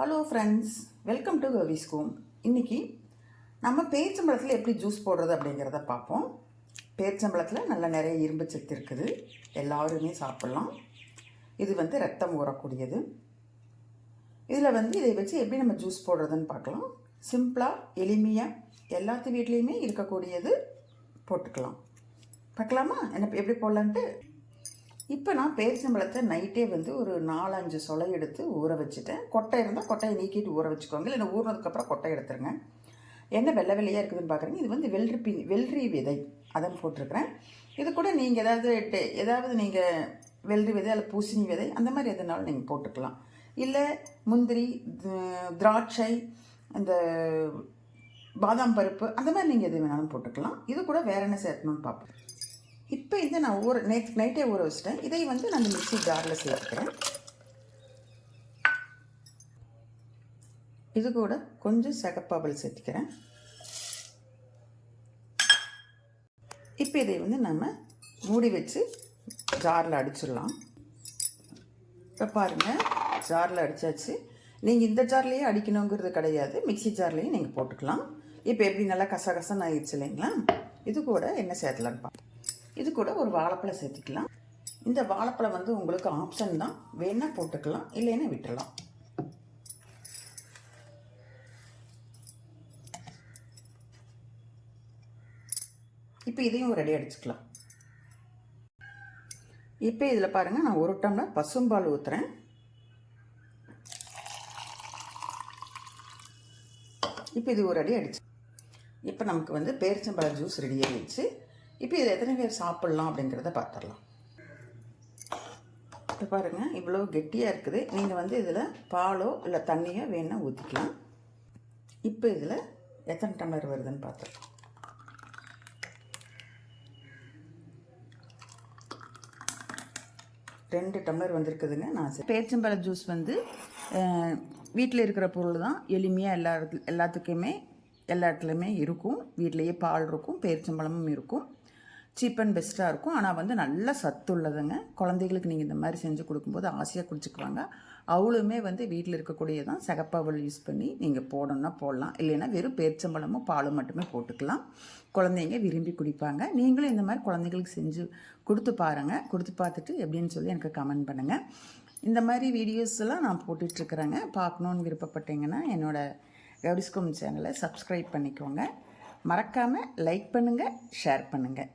Hello friends welcome to கவிஸ்கோம் இன்னைக்கு நம்ம பேரிச்சம்பழத்தில் எப்படி ஜூஸ் போடுறது அப்படிங்கிறத பார்ப்போம். பேரிச்சம்பழத்தில் நல்லா நிறைய இரும்பு சத்து இருக்குது. எல்லாருமே சாப்பிட்லாம். இது வந்து ரத்தம் ஊறக்கூடியது. இதில் வந்து இதை வச்சு எப்படி நம்ம ஜூஸ் போடுறதுன்னு பார்க்கலாம். சிம்பிளாக எளிமையாக எல்லாத்து வீட்லேயுமே இருக்கக்கூடியது போட்டுக்கலாம். பார்க்கலாமா? என்ன எப்படி போடலான்ட்டு? இப்போ நான் பேரிச்சம்பழத்தை நைட்டே வந்து ஒரு நாலஞ்சு சொலை எடுத்து ஊற வச்சுட்டேன். கொட்டை இருந்தால் கொட்டையை நீக்கிட்டு ஊற வச்சுக்கோங்க. இல்லைன்னா ஊறினதுக்கப்புறம் கொட்டை எடுத்துருங்க. என்ன வெள்ளை வெள்ளையாக இருக்குதுன்னு பார்க்குறீங்க இது வந்து வெள்ளரி பி வெள்ளரி விதை. அதை போட்டிருக்கிறேன். இது கூட நீங்கள் ஏதாவது டே- ஏதாவது நீங்கள் வெள்ளரி விதை அல்ல பூசணி விதை அந்த மாதிரி எதுனாலும் நீங்கள் போட்டுக்கலாம். இல்லை முந்திரி திராட்சை அந்த பாதாம் பருப்பு அந்த மாதிரி நீங்கள் எது வேணாலும் போட்டுக்கலாம். இது கூட வேற என்ன சேர்க்கணும்னு பார்ப்போம் இப்போ இதை நான் ஊற நேற்று நைட்டே ஊற வச்சிட்டேன். இதை வந்து நான் மிக்ஸி ஜாரில் சேர்த்துக்கிறேன். இது கூட கொஞ்சம் சிகப்பாவல் சேர்த்துக்கிறேன். இப்போ இதை வந்து நம்ம மூடி வச்சு ஜாரில் அடிச்சிடலாம். இப்போ பாருங்கள் ஜாரில் அடித்தாச்சு நீங்கள் இந்த ஜார்லேயே அடிக்கணுங்கிறது கிடையாது. மிக்ஸி ஜார்லேயும் நீங்கள் போட்டுக்கலாம். இப்போ எப்படி நல்லா கசகசன்னு ஆயிடுச்சு இல்லைங்களா? இது கூட என்ன சேர்த்தலான்னு பார்ப்போம் இது கூட ஒரு வாழைப்பழம் சேர்த்துக்கலாம். இந்த வாழைப்பழம் வந்து உங்களுக்கு ஆப்ஷன் தான். வேணால் போட்டுக்கலாம் இல்லைன்னா விட்டுடலாம் இப்போ இதையும் ஒரு அடிச்சுக்கலாம். இப்போ இதில் பாருங்கள் நான் ஒரு டம்ளர் பசும்பால் ஊற்றுறேன் இப்போ இது ஒரு அடி அடிச்சு இப்போ நமக்கு வந்து பேரிச்சம்பழ ஜூஸ் ரெடி ஆகிடுச்சு இப்போ இதை எத்தனை பேர் சாப்பிட்லாம் அப்படிங்கிறத பார்த்துடலாம். இப்போ பாருங்கள் இவ்வளோ கெட்டியாக இருக்குது. நீங்கள் வந்து இதில் பாலோ இல்லை தண்ணியோ வேணால் ஊற்றிக்கலாம் இப்போ இதில் எத்தனை டம்ளர் வருதுன்னு பார்த்துடலாம். ரெண்டு டம்ளர் வந்திருக்குதுங்க. நான் பேச்சம்பழ பேரிச்சம்பழ ஜூஸ் வந்து வீட்டில் இருக்கிற பொருள் தான். எளிமையாக எல்லா எல்லாத்துக்குமே எல்லா இடத்துலையுமே இருக்கும். வீட்லேயே பால் இருக்கும் பேரிச்சம்பழமும் இருக்கும். சீப் அண்ட் பெஸ்ட்டாக இருக்கும். ஆனால் வந்து நல்ல சத்து உள்ளதுங்க. குழந்தைகளுக்கு நீங்கள் இந்த மாதிரி செஞ்சு கொடுக்கும்போது ஆசையாக குடிச்சுக்குவாங்க. அவளுமே வந்து வீட்டில் இருக்கக்கூடியதான் சிகப்பாவல் யூஸ் பண்ணி நீங்கள் போடணும்னா போடலாம். இல்லைன்னா வெறும் பேரிச்சம்பழமும் பாலும் மட்டுமே போட்டுக்கலாம். குழந்தைங்க விரும்பி குடிப்பாங்க. நீங்களும் இந்த மாதிரி குழந்தைகளுக்கு செஞ்சு கொடுத்து பாருங்கள் கொடுத்து பார்த்துட்டு எப்படின்னு சொல்லி எனக்கு கமெண்ட் பண்ணுங்கள் இந்த மாதிரி வீடியோஸ்லாம் நான் போட்டுட்ருக்குறேங்க. பார்க்கணுன்னு விருப்பப்பட்டீங்கன்னா என்னோடய கௌரிஸ்கம் சேனலை சப்ஸ்கிரைப் பண்ணிக்கோங்க. மறக்காமல் லைக் பண்ணுங்கள் ஷேர் பண்ணுங்கள்